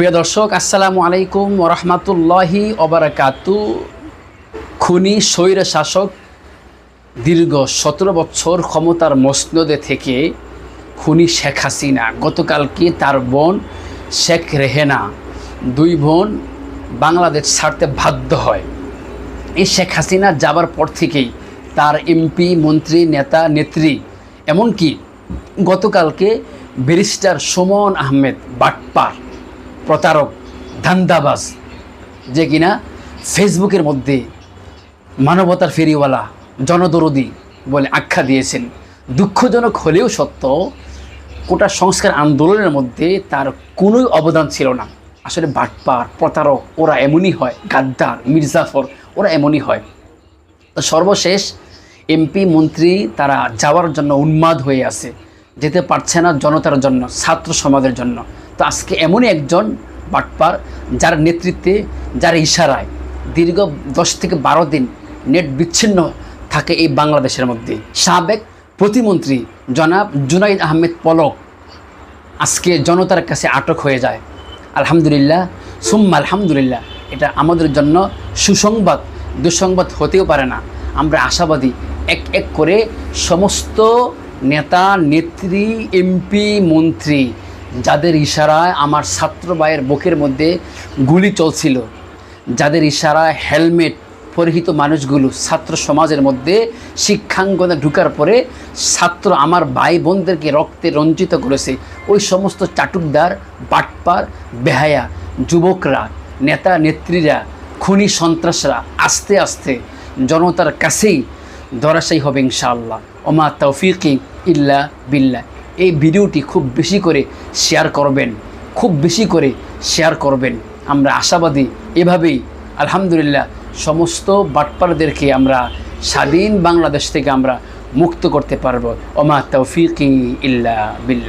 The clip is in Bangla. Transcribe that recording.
প্রিয় দর্শক, আসসালামু আলাইকুম রহমতুল্লাহি অবরাকাতু খুনি, স্বৈর শাসক দীর্ঘ সতেরো বছর ক্ষমতার মসনদে থেকে খুনি শেখ হাসিনা গতকালকে তার বোন শেখ রেহেনা দুই বোন বাংলাদেশ ছাড়তে বাধ্য হয়? এই শেখ হাসিনা যাবার পর থেকেই তার এমপি, মন্ত্রী, নেতা, নেত্রী, এমনকি গতকালকে ব্যারিস্টার সুমন আহমেদ বাটপার প্রতারক, ধান্দাবাজ, যে কিনা ফেসবুকের মধ্যে মানবতার ফেরিওয়ালা, জনদরদি বলে আখ্যা দিয়েছেন। দুঃখজনক হলেও সত্য, কোটা সংস্কার আন্দোলনের মধ্যে তার কোনোই অবদান ছিল না। আসলে বাটপার, প্রতারক, ওরা এমনই হয়, গাদ্দার, মির্জাফর, ওরা এমনই হয়। তো সর্বশেষ, এমপি, মন্ত্রী তারা যাওয়ার জন্য উন্মাদ হয়ে আছে। যেতে পারছে না জনতার জন্য, ছাত্র সমাজের জন্য। তো আজকে এমনই একজন বাটপার যার নেতৃত্বে, যার ইশারায় দীর্ঘ দশ থেকে বারো দিন নেট বিচ্ছিন্ন থাকে এই বাংলাদেশের মধ্যে। সাবেক প্রতিমন্ত্রী জনাব জুনাইদ আহমেদ পলক আজকে জনতার কাছে আটক হয়ে যায়। আলহামদুলিল্লাহ, সুম্মা আলহামদুলিল্লাহ, এটা আমাদের জন্য সুসংবাদ, দুঃসংবাদ হতেও পারে না। আমরা আশাবাদী এক এক করে সমস্ত নেতা, নেত্রী, এমপি, মন্ত্রী যাদের ইশারায় আমার ছাত্র ভাইয়ের বুকের মধ্যে গুলি চলছিল, যাদের ইশারায় হেলমেট পরিহিত মানুষগুলো ছাত্র সমাজের মধ্যে শিক্ষাঙ্গনে ঢুকার পরে ছাত্র আমার ভাই বোনদেরকে রক্তে রঞ্জিত করেছে। ওই সমস্ত চাটুকদার, বাটপার, বেহায়া যুবকরা, নেতা নেত্রীরা, খুনি সন্ত্রাসরা আস্তে আস্তে জনতার কাছেই ধরাশায়ী হবে ইনশাআল্লাহ। ওমা তৌফিকি ইল্লা বিল্লা এই ভিডিওটি খুব বেশি করে শেয়ার করবেন, খুব বেশি করে শেয়ার করবেন। আমরা আশাবাদী এভাবেই, আলহামদুলিল্লাহ, সমস্ত বাটপারদেরকে আমরা স্বাধীন বাংলাদেশ থেকে আমরা মুক্ত করতে পারব। ওমা তৌফিকি ইল্লা বিল্লা